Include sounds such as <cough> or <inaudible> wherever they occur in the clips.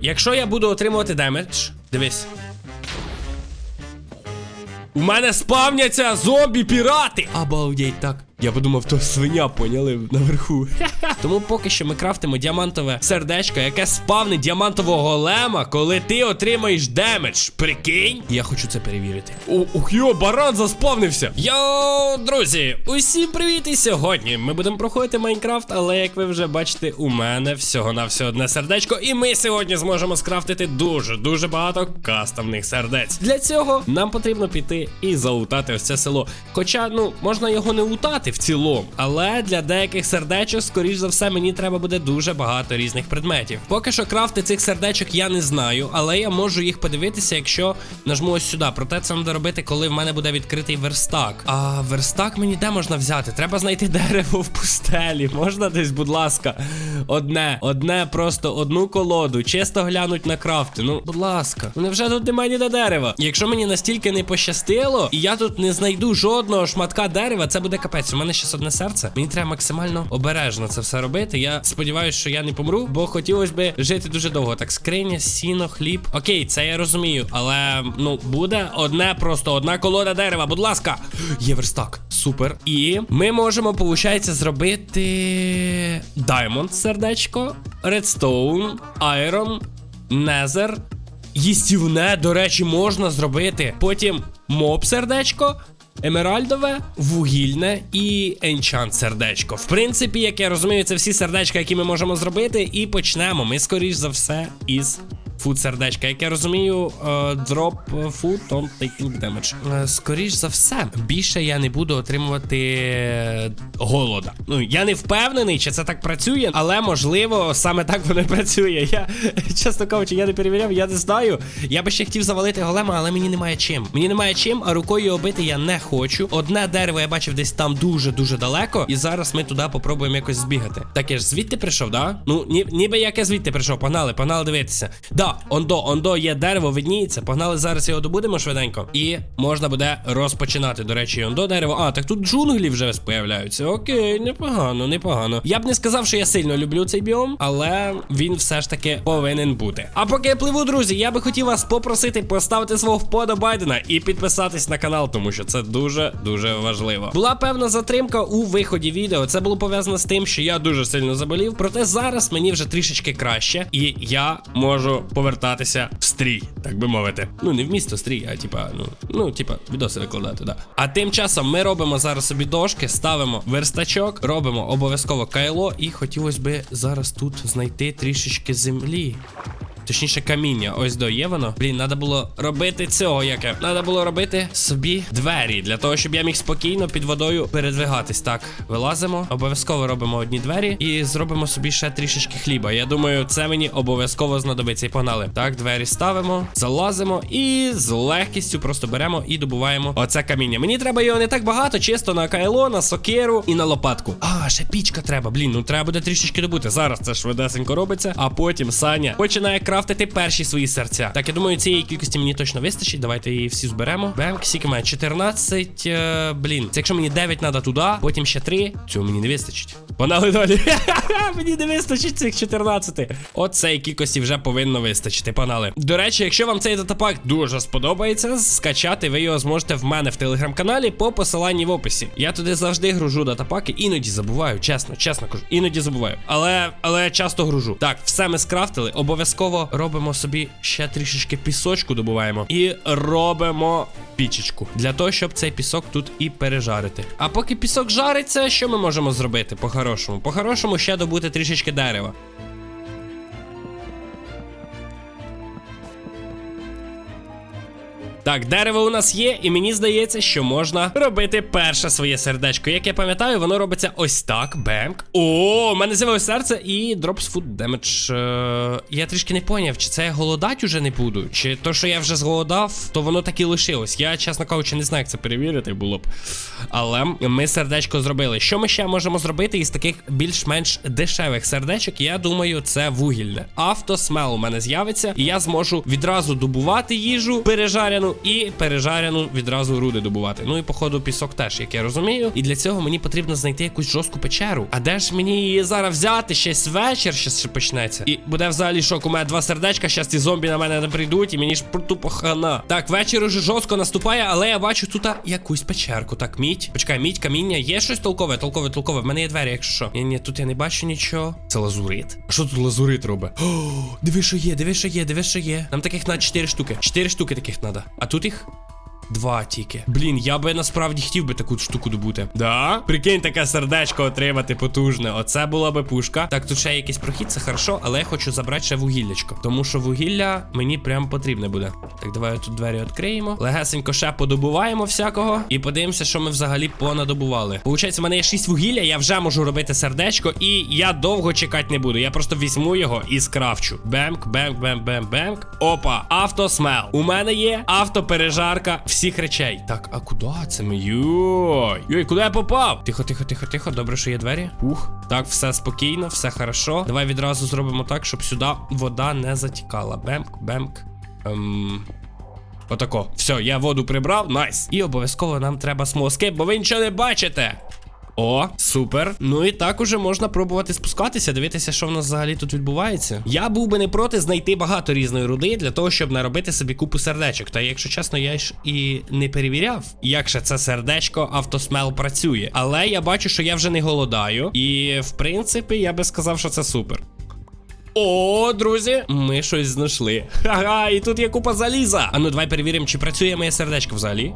Якщо я буду отримувати демедж, дивись. У мене спавняться зомбі-пірати! Обалдеть так. Я подумав, то свиня поняли наверху. <laughs> Тому поки що ми крафтимо діамантове сердечко, яке спавнить діамантового голема, коли ти отримаєш демедж. Прикинь? Я хочу це перевірити. О, ух йо, баран заспавнився. Йоу, друзі, усім привіт! І сьогодні ми будемо проходити Майнкрафт, але як ви вже бачите, у мене всього-навсього одне сердечко, і ми сьогодні зможемо скрафтити дуже-дуже багато кастомних сердець. Для цього нам потрібно піти і залутати ось це село. Хоча, ну, можна його не лутати в цілому, але для деяких сердечок, скоріш за все, мені треба буде дуже багато різних предметів. Поки що крафти цих сердечок я не знаю, але я можу їх подивитися, якщо нажму ось сюди. Проте це треба робити, коли в мене буде відкритий верстак. А верстак мені де можна взяти? Треба знайти дерево в пустелі. Можна десь, будь ласка, одне, одне, просто одну колоду, чисто глянуть на крафти. Ну, будь ласка, невже тут немає ніде дерева? Якщо мені настільки не пощастило, і я тут не знайду жодного шматка дерева, це буде капець. У мене ще одне серце. Мені треба максимально обережно це все робити. Я сподіваюся, що я не помру, бо хотілося би жити дуже довго. Так, скриня, сіно, хліб. Окей, це я розумію, але ну буде одне, просто одна колода дерева. Будь ласка, є верстак. Супер. І ми можемо, виходить, зробити Diamond сердечко, Redstone, Iron, Nether. Їстівне, до речі, можна зробити. Потім моб сердечко. Емеральдове, вугільне і енчант сердечко. В принципі, як я розумію, це всі сердечка, які ми можемо зробити. І почнемо ми, скоріш за все, із фуд сердечка. Як я розумію, дроп фуд on taking damage. Е, Скоріш за все, більше я не буду отримувати е, голода. Ну, я не впевнений, чи це так працює, але можливо, саме так воно працює. Я, чесно кажучи, я не перевіряв, я не знаю. Я би ще хотів завалити голема, але мені немає чим. Мені немає чим, а рукою його я не хочу. Одне дерево я бачив десь там дуже-дуже далеко. І зараз ми туди попробуємо якось збігати. Так я ж звідти прийшов, да? Ну, ні, ніби як я звідти прийшов. Погнали, погнали дивитися. Да, ондо, ондо є дерево, видніється. Погнали зараз його добудемо швиденько. І можна буде розпочинати. До речі, ондо дерево. А, так тут джунглі вже появляються. Окей, непогано, непогано. Я б не сказав, що я сильно люблю цей біом, але він все ж таки повинен бути. А поки я пливу, друзі, я би хотів вас попросити поставити свого вподобайдена і підписатись на канал, тому що це дуже дуже важливо. Була певна затримка у виході відео. Це було пов'язано з тим, що я дуже сильно заболів. Проте зараз мені вже трішечки краще, і я можу повертатися в стрій, так би мовити. Ну не в місто стрій, а типа, ну ну, типа, відоси викладати, да. А тим часом ми робимо зараз собі дошки, ставимо верстачок, робимо обов'язково кайло, і хотілося би зараз тут знайти трішечки землі. Точніше, каміння. Ось до є воно. Блін, треба було робити цього, яке. Треба було робити собі двері для того, щоб я міг спокійно під водою передвигатись. Так, вилазимо. Обов'язково робимо одні двері і зробимо собі ще трішечки хліба. Я думаю, це мені обов'язково знадобиться. І погнали. Так, двері ставимо, залазимо і з легкістю просто беремо і добуваємо оце каміння. Мені треба його не так багато, чисто на кайло, на сокиру і на лопатку. А, ще пічка треба. Блін, ну треба буде трішечки добути. Зараз це швидесенько робиться, а потім Саня починає крафтити перші свої серця. Так, я думаю, цієї кількості мені точно вистачить. Давайте її всі зберемо. Бем, скільки має? 14. Е, блін. Це якщо мені 9 треба туди, потім ще 3. Цього мені не вистачить. Погнали далі. <laughs> мені не вистачить цих 14. Оцей кількості вже повинно вистачити. Погнали. До речі, якщо вам цей датапак дуже сподобається, скачати ви його зможете в мене в телеграм-каналі по посиланні в описі. Я туди завжди гружу датапаки, іноді забуваю, чесно, чесно кажу, іноді забуваю. Але але часто гружу. Так, все ми скрафтили. Обов'язково робимо собі ще трішечки пісочку добуваємо. І робимо пічечку. Для того, щоб цей пісок тут і пережарити. А поки пісок жариться, що ми можемо зробити? По-хорошому. По-хорошому ще добути трішечки дерева. Так, дерево у нас є, і мені здається, що можна робити перше своє сердечко. Як я пам'ятаю, воно робиться ось так. Бемк. О, у мене з'явилось серце і drops food damage. Е, я трішки не поняв, чи це я голодать уже не буду, чи то, що я вже зголодав, то воно так і лишилось. Я, чесно кажучи, не знаю, як це перевірити було б. Але ми сердечко зробили. Що ми ще можемо зробити із таких більш-менш дешевих сердечок? Я думаю, це вугільне. Автосмел у мене з'явиться, і я зможу відразу добувати їжу пережаряну і пережаряну відразу руди добувати. Ну і походу пісок теж, як я розумію. І для цього мені потрібно знайти якусь жорстку печеру. А де ж мені її зараз взяти? Щось вечір ще почнеться. І буде взагалі шок. У мене два сердечка, щас ці зомбі на мене не прийдуть, і мені ж тупо хана. Так, вечір уже жорстко наступає, але я бачу тут якусь печерку. Так, мідь. Почекай, мідь, каміння. Є щось толкове, толкове, толкове. В мене є двері, якщо що. Ні, ні, тут я не бачу нічого. Це лазурит. А що тут лазурит робить? О, <gasps> диви, що є, диви, що є, диви, що є. Нам таких на 4 штуки. 4 штуки таких треба. А тут їх Два тільки. Блін, я би насправді хотів би таку штуку добути. Да? Прикинь, таке сердечко отримати потужне. Оце була би пушка. Так, тут ще якийсь прохід, це хорошо, але я хочу забрати ще вугіллячко. Тому що вугілля мені прям потрібне буде. Так, давай тут двері відкриємо. Легесенько ще подобуваємо всякого. І подивимося, що ми взагалі понадобували. Получається, в мене є 6 вугілля, я вже можу робити сердечко, і я довго чекати не буду. Я просто візьму його і скрафчу. Бемк, бемк, бемк, бемк, бемк. Опа, автосмел. У мене є автопережарка всіх речей. Так, а куди це ми? Йой. Йой, куди я попав? Тихо, тихо, тихо, тихо. Добре, що є двері. Ух. Так, все спокійно, все хорошо. Давай відразу зробимо так, щоб сюди вода не затікала. Бемк, бемк. Ем... Отако. Все, я воду прибрав, найс. І обов'язково нам треба смоски, бо ви нічого не бачите. О, супер. Ну і так уже можна пробувати спускатися, дивитися, що в нас взагалі тут відбувається. Я був би не проти знайти багато різної руди для того, щоб наробити собі купу сердечок. Та якщо чесно, я ж і не перевіряв, як же це сердечко автосмел працює. Але я бачу, що я вже не голодаю. І в принципі, я би сказав, що це супер. О, друзі, ми щось знайшли. Ха-ха, і тут є купа заліза. А ну давай перевіримо, чи працює моє сердечко взагалі.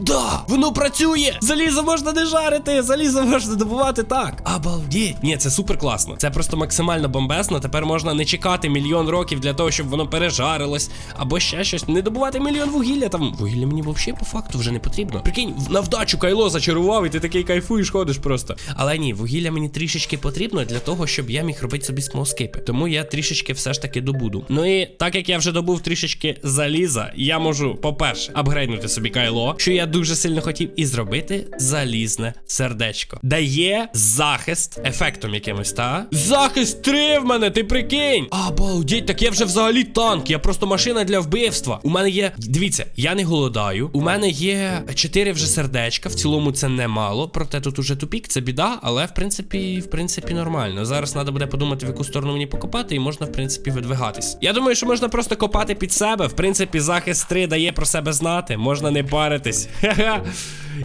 Да, воно працює! Залізо можна не жарити, залізо можна добувати так. Обалдеть. Ні, це супер класно. Це просто максимально бомбесно. Тепер можна не чекати мільйон років для того, щоб воно пережарилось, або ще щось. Не добувати мільйон вугілля. Там вугілля мені взагалі по факту вже не потрібно. Прикинь, на вдачу кайло зачарував, і ти такий кайфуєш, ходиш просто. Але ні, вугілля мені трішечки потрібно для того, щоб я міг робити собі смолскипи. Тому я трішечки все ж таки добуду. Ну і так як я вже добув трішечки заліза, я можу, по-перше, апгрейднути собі кайло, що я дуже сильно хотів, і зробити залізне сердечко. Дає захист ефектом якимось, та? Захист 3 в мене, ти прикинь! Обалдеть, так я вже взагалі танк, я просто машина для вбивства. У мене є. Дивіться, я не голодаю. У мене є 4 вже сердечка. В цілому це немало. Проте тут уже тупік, це біда, але в принципі, в принципі, нормально. Зараз треба буде подумати, в яку сторону мені покопати, і можна, в принципі, видвигатись. Я думаю, що можна просто копати під себе. В принципі, захист 3 дає про себе знати, можна не паритись. <laughs>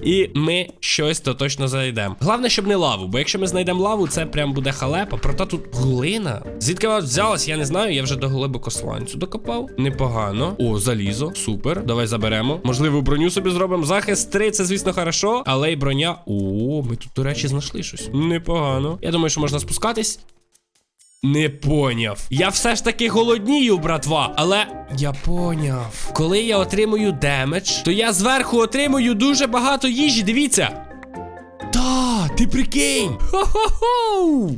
І ми щось то точно знайдемо. Головне, щоб не лаву, бо якщо ми знайдемо лаву, це прям буде халепа. Проте тут глина. Звідки вона взялась, я не знаю. Я вже до глибокосланцю докопав. Непогано. О, залізо. Супер. Давай заберемо. Можливо, броню собі зробимо. Захист 3, це, звісно, хорошо. Але й броня. О, ми тут, до речі, знайшли щось. Непогано. Я думаю, що можна спускатись. Не поняв. Я все ж таки голоднію, братва. Але я поняв. Коли я отримую демедж, то я зверху отримую дуже багато їжі. Дивіться. Ти прикинь. Хо-хо-хо.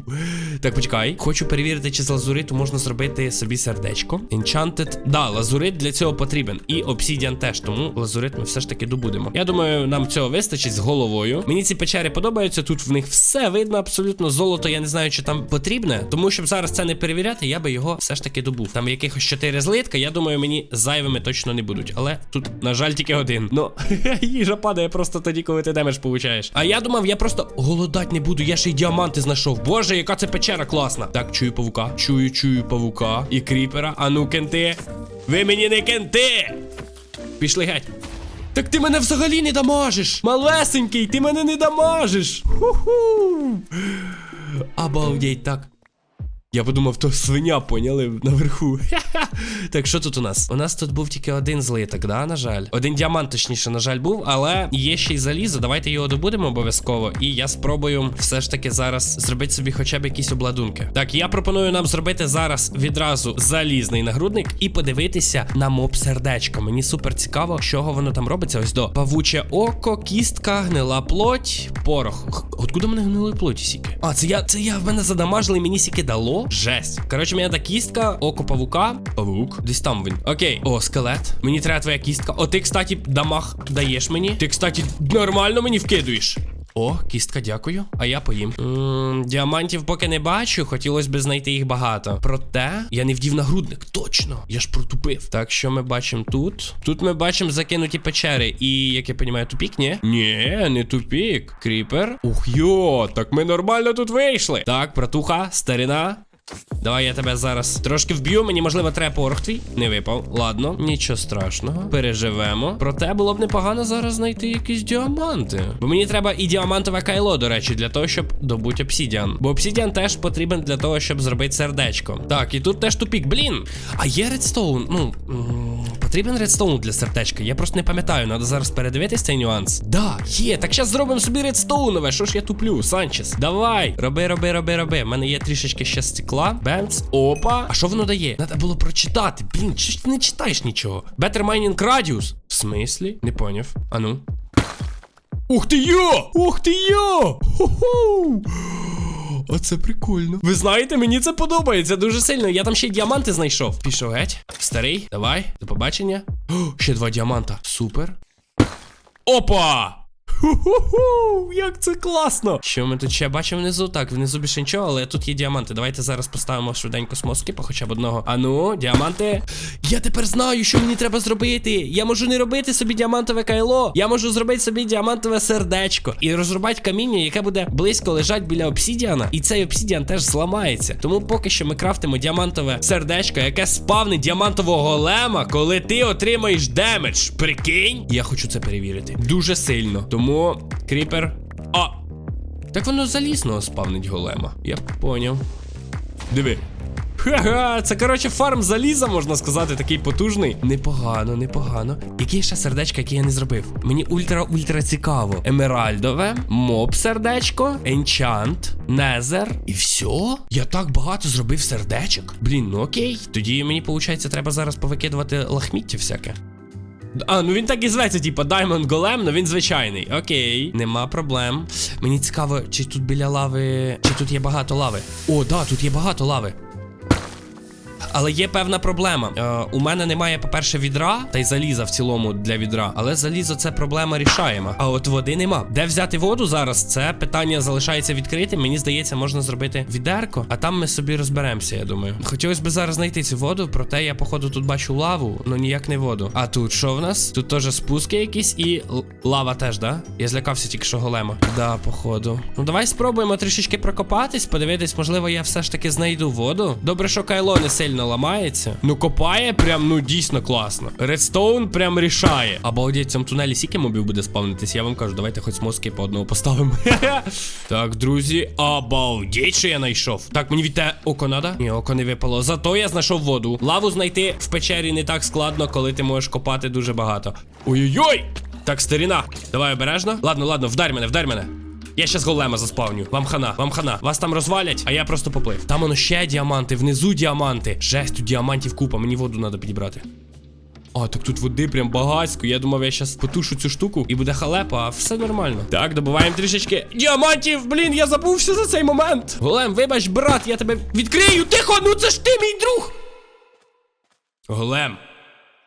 Так, почекай. Хочу перевірити, чи з лазуриту можна зробити собі сердечко. Enchanted. Да, лазурит для цього потрібен. І обсідіан теж, тому лазурит ми все ж таки добудемо. Я думаю, нам цього вистачить з головою. Мені ці печери подобаються. Тут в них все видно, абсолютно золото. Я не знаю, чи там потрібне. Тому щоб зараз це не перевіряти, я би його все ж таки добув. Там якихось 4 злитка, я думаю, мені зайвими точно не будуть. Але тут, на жаль, тільки один. Ну, <laughs> їжа падає просто тоді, коли ти демедж получаєш. А я думав, я просто голодать не буду. Я ще й діаманти знайшов. Боже, яка це печера класна. Так, чую павука. Чую, чую павука і кріпера. А ну кенти. Ви мені не кенти! Пішли геть. Так ти мене взагалі не дамажиш! Малесенький, ти мене не дамажиш! Ху-ху! Обалдеть так. Я подумав, то свиня поняли наверху. <laughs> Так, що тут у нас? У нас тут був тільки один злиток, да, на жаль. Один діамант, точніше, на жаль, був, але є ще й залізо. Давайте його добудемо обов'язково. І я спробую все ж таки зараз зробити собі хоча б якісь обладунки. Так, я пропоную нам зробити зараз відразу залізний нагрудник і подивитися на моб сердечко. Мені супер цікаво, чого воно там робиться. Ось до павуче око, кістка, гнила плоть, порох. Откуда мене гнили плоті сіки? А, це я це я в мене задамажили, мені сіки дало. Жесть. Коротше, мене та кістка, око павука. Павук. Десь там він. Окей. О, скелет. Мені треба твоя кістка. О, ти, кстати, дамаг даєш мені. Ти, кстати, нормально мені вкидуєш. О, кістка, дякую. А я поїм. м діамантів поки не бачу, хотілося б знайти їх багато. Проте я не вдів нагрудник. Точно, я ж протупив. Так, що ми бачимо тут? Тут ми бачимо закинуті печери. І, як я розумію, тупік, ні? Ні, не тупік. Кріпер. Ух йо, так ми нормально тут вийшли. Так, братуха, старина. Давай я тебе зараз трошки вб'ю. Мені можливо треба порох твій. Не випав. Ладно, нічого страшного. Переживемо. Проте було б непогано зараз знайти якісь діаманти. Бо мені треба і діамантове кайло, до речі, для того, щоб добути обсідіан. Бо обсідіан теж потрібен для того, щоб зробити сердечко. Так, і тут теж тупік. Блін. А є редстоун. Ну. Потрібен редстоун для сердечка. Я просто не пам'ятаю, треба зараз передивитись цей нюанс. Да, є. Так зараз зробимо собі редстоунове. Що ж я туплю? Санчес. Давай. Роби, роби, роби, роби. У мене є трішечки ще стекла. Бенц. Опа. А що воно дає? Треба було прочитати. Блін, чи ж ти не читаєш нічого? Better Mining Radius. В смислі? Не поняв. А ну. Ух ти йо! Ух ти йо! Ху-ху! Оце прикольно. Ви знаєте, мені це подобається дуже сильно. Я там ще й діаманти знайшов. Пішов геть. Старий, давай, до побачення. О, ще два діаманта. Супер. Опа! Ху-ху-ху! Як це класно! Що ми тут ще бачимо внизу? Так, внизу більше нічого, але тут є діаманти. Давайте зараз поставимо швиденько смоски, по хоча б одного. Ану, діаманти. Я тепер знаю, що мені треба зробити. Я можу не робити собі діамантове кайло. Я можу зробити собі діамантове сердечко і розрубати каміння, яке буде близько лежать біля обсідіана. І цей обсідіан теж зламається. Тому поки що ми крафтимо діамантове сердечко, яке спавнить діамантового голема, коли ти отримаєш демедж. Прикинь? Я хочу це перевірити. Дуже сильно. Тому кріпер. А! Так воно залізного спавнить голема. Я поняв. Диви. Ха-ха, це коротше фарм заліза, можна сказати, такий потужний. Непогано, непогано. Які ще сердечка, які я не зробив? Мені ультра-ультра цікаво. Емеральдове, моб сердечко, енчант, незер. І все? Я так багато зробив сердечок. Блін, ну окей. Тоді мені, виходить, треба зараз повикидувати лахміття всяке. А, ну він так і зветься, типа Diamond Golem, ну він звичайний. Окей, нема проблем. Мені цікаво, чи тут біля лави. Чи тут є багато лави? О, да, тут є багато лави. Але є певна проблема. Е, у мене немає, по-перше, відра, та й заліза в цілому для відра. Але залізо це проблема рішаємо. А от води нема. Де взяти воду зараз? Це питання залишається відкритим. Мені здається, можна зробити відерко, а там ми собі розберемося, я думаю. Хотілося б зараз знайти цю воду, проте я, походу, тут бачу лаву, ну ніяк не воду. А тут що в нас? Тут теж спуски якісь і лава теж, да? Я злякався тільки що голема. Да, походу. Ну давай спробуємо трішечки прокопатись, подивитись, можливо, я все ж таки знайду воду. Добре, що кайло не сильно ламається. Ну копає прям, ну дійсно класно. Редстоун прям рішає. Обалдеть, в цьому тунелі сіки мобів буде спавнитись. Я вам кажу, давайте хоч мозки по одному поставимо. <laughs> так, друзі, обалдеть, що я знайшов. Так, мені від те око надо? Ні, око не випало. Зато я знайшов воду. Лаву знайти в печері не так складно, коли ти можеш копати дуже багато. Ой-ой-ой! Так, старіна, давай обережно. Ладно, ладно, вдарь мене, вдарь мене. Я щас голема заспавню. Вам хана, вам хана. Вас там розвалять, а я просто поплив. Там воно ще діаманти, внизу діаманти. Жесть, тут діамантів купа, мені воду треба підібрати. А, так тут води прям багатсько. Я думав, я щас потушу цю штуку і буде халепа, а все нормально. Так, добуваємо трішечки діамантів. Блін, я забувся за цей момент. Голем, вибач, брат, я тебе відкрию. Тихо, ну це ж ти, мій друг. Голем.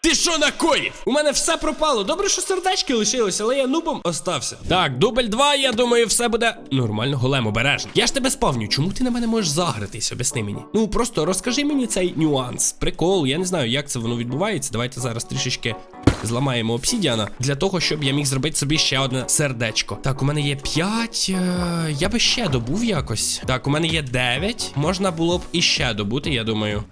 Ти що накоїв? У мене все пропало. Добре, що сердечки лишилось, але я нубом остався. Так, дубль 2, я думаю, все буде нормально, голем обережно. Я ж тебе спавню. Чому ти на мене можеш загритись? Об'ясни мені. Ну просто розкажи мені цей нюанс. Прикол, я не знаю, як це воно відбувається. Давайте зараз трішечки зламаємо обсідіана для того, щоб я міг зробити собі ще одне сердечко. Так, у мене є 5. Е... Я би ще добув якось. Так, у мене є 9. Можна було б іще добути, я думаю.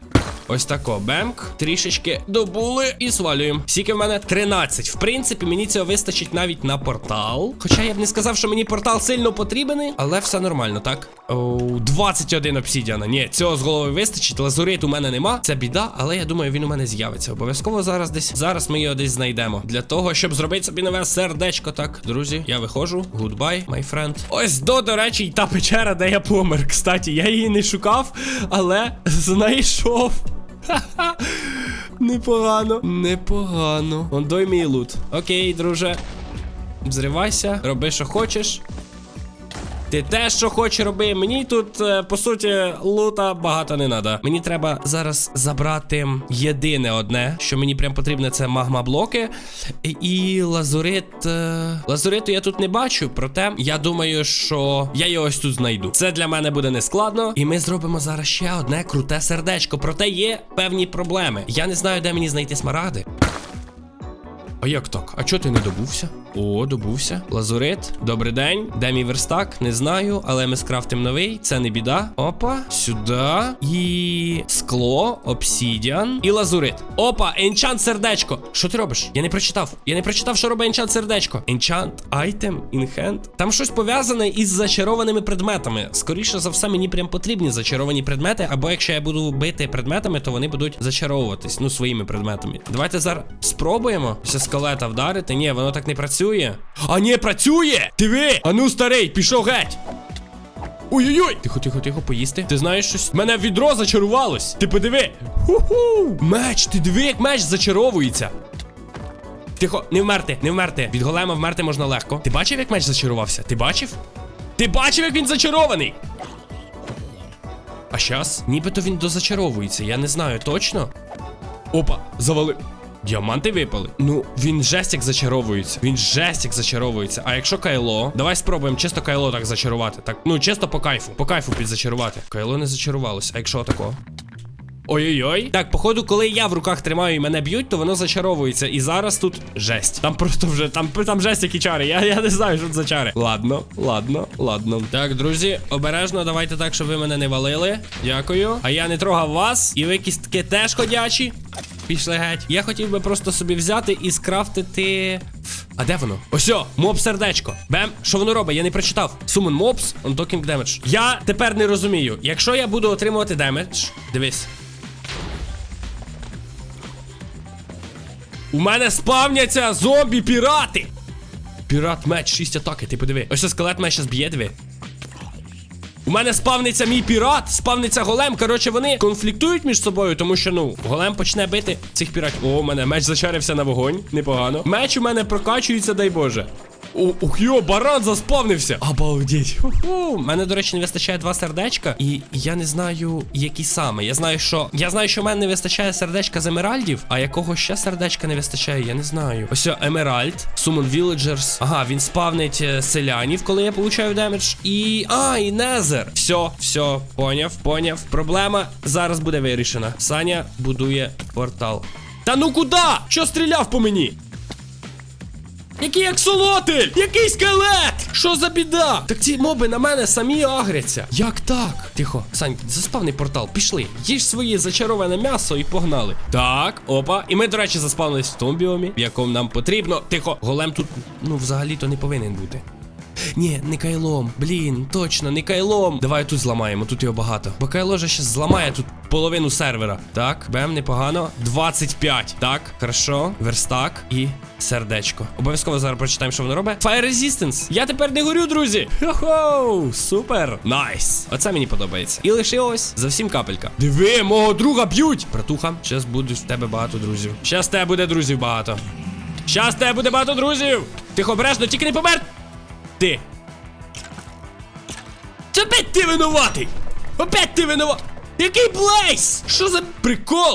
Ось тако, бемк. Трішечки добули і свалюємо. Скільки в мене 13. В принципі, мені цього вистачить навіть на портал. Хоча я б не сказав, що мені портал сильно потрібен, але все нормально, так? Оу, 21 обсідіана. Ні, цього з голови вистачить. Лазурит у мене нема. Це біда, але я думаю, він у мене з'явиться. Обов'язково зараз десь. Зараз ми його десь знайдемо. Для того, щоб зробити собі нове сердечко. Так, друзі, я виходжу. Goodbye, my friend. Ось до, до речі, й та печера, де я помер. Кстати, я її не шукав, але знайшов. Ха-ха. Непогано, непогано. Он дай мій лут. Окей, друже. Взривайся, роби, що хочеш. Ти те, що хочеш роби. Мені тут, е, по суті, лута багато не треба. Мені треба зараз забрати єдине одне, що мені прям потрібне, це магма-блоки. І- І лазурит. е, Лазуриту я тут не бачу, проте я думаю, що я його ось тут знайду. Це для мене буде нескладно. І ми зробимо зараз ще одне круте сердечко. Проте є певні проблеми. Я не знаю, де мені знайти смарагди. А як так? А чого ти не добувся? О, добувся. Лазурит, добрий день. Де мій верстак? Не знаю, але ми скрафтим новий. Це не біда. Опа, сюди. І скло, обсідіан і лазурит. Опа, енчант сердечко. Що ти робиш? Я не прочитав. Я не прочитав, що робить енчант сердечко. Енчант, айтем, інхенд. Там щось пов'язане із зачарованими предметами. Скоріше за все, мені прям потрібні зачаровані предмети. Або якщо я буду бити предметами, то вони будуть зачаровуватись. Ну, своїми предметами. Давайте зараз спробуємо. Ще скелета вдарити. Ні, воно так не працює. А ні, працює! Диви! А ну старий, пішов геть! Ой-ой-ой! Тихо, тихо, тихо, поїсти. Ти знаєш щось? Мене відро зачарувалось. Ти подиви. Ху-ху! Меч, ти диви, як меч зачаровується. Тихо, не вмерти, не вмерти. Від голема вмерти можна легко. Ти бачив, як меч зачарувався? Ти бачив? Ти бачив, як він зачарований? А щас? Нібито він дозачаровується, я не знаю точно. Опа, завали. Діаманти випали. Ну, він жесть як зачаровується. Він жесть як зачаровується. А якщо кайло, давай спробуємо чисто кайло так зачарувати. Так, ну чисто по кайфу. По кайфу підзачарувати. Кайло не зачарувалось. А якщо отако? Ой-ой-ой. Так, походу, коли я в руках тримаю і мене б'ють, то воно зачаровується. І зараз тут жесть. Там просто вже там, там жесть які чари. Я, я не знаю, що це за чари. Ладно, ладно, ладно. Так, друзі, обережно, давайте так, щоб ви мене не валили. Дякую. А я не трогав вас. І ви кістки теж ходячі. Пішли геть. Я хотів би просто собі взяти і скрафтити. А де воно? Осьо, моб сердечко. Бем, що воно робить? Я не прочитав. Summon mobs, unlocking damage. Я тепер не розумію. Якщо я буду отримувати демедж, дивись. У мене спавняться зомбі-пірати. Пірат меч, 6 атаки, ти подиви. Ось скелет мене щас б'є, диви. У мене спавниться мій пірат, спавниться голем. Коротше, вони конфліктують між собою, тому що, ну, голем почне бити цих піратів. О, у мене меч зачарився на вогонь. Непогано. Меч у мене прокачується, дай Боже. О, ух йо, баран заспавнився. Обалдеть. У мене, до речі, не вистачає два сердечка, і я не знаю, які саме. Я знаю, що. Я знаю, що в мене не вистачає сердечка з емеральдів, а якого ще сердечка не вистачає, я не знаю. Ось емеральд, Summon Villagers. Ага, він спавнить е, селянів, коли я получаю демедж. І. А, і Незер. Все, все, поняв, поняв. Проблема зараз буде вирішена. Саня будує портал. Та ну куди? Що стріляв по мені? Який аксолотель? Який скелет? Що за біда? Так ці моби на мене самі агряться. Як так? Тихо, Сань, заспавний портал, пішли. Їж своє зачароване м'ясо і погнали. Так, опа. І ми, до речі, заспавнились в тому біомі, в якому нам потрібно. Тихо, голем тут, ну, взагалі-то не повинен бути. Ні, не кайлом. Блін, точно, не кайлом. Давай тут зламаємо, тут його багато. Бо кайло же щас зламає тут половину сервера. Так, бем, непогано. 25. Так, хорошо. Верстак і сердечко. Обов'язково зараз прочитаємо, що воно робить. Fire Resistance. Я тепер не горю, друзі. Хо-хо, супер. Найс. Оце мені подобається. І лишилось зовсім капелька. Диви, мого друга б'ють. Братуха, щас буде в тебе багато друзів. Щас тебе буде друзів багато. Щас тебе буде багато друзів. Тихо, обережно, тільки не помер. Ти. Це опять ти винуватий! Опять ти винуватий! Який Блейз? Що за прикол?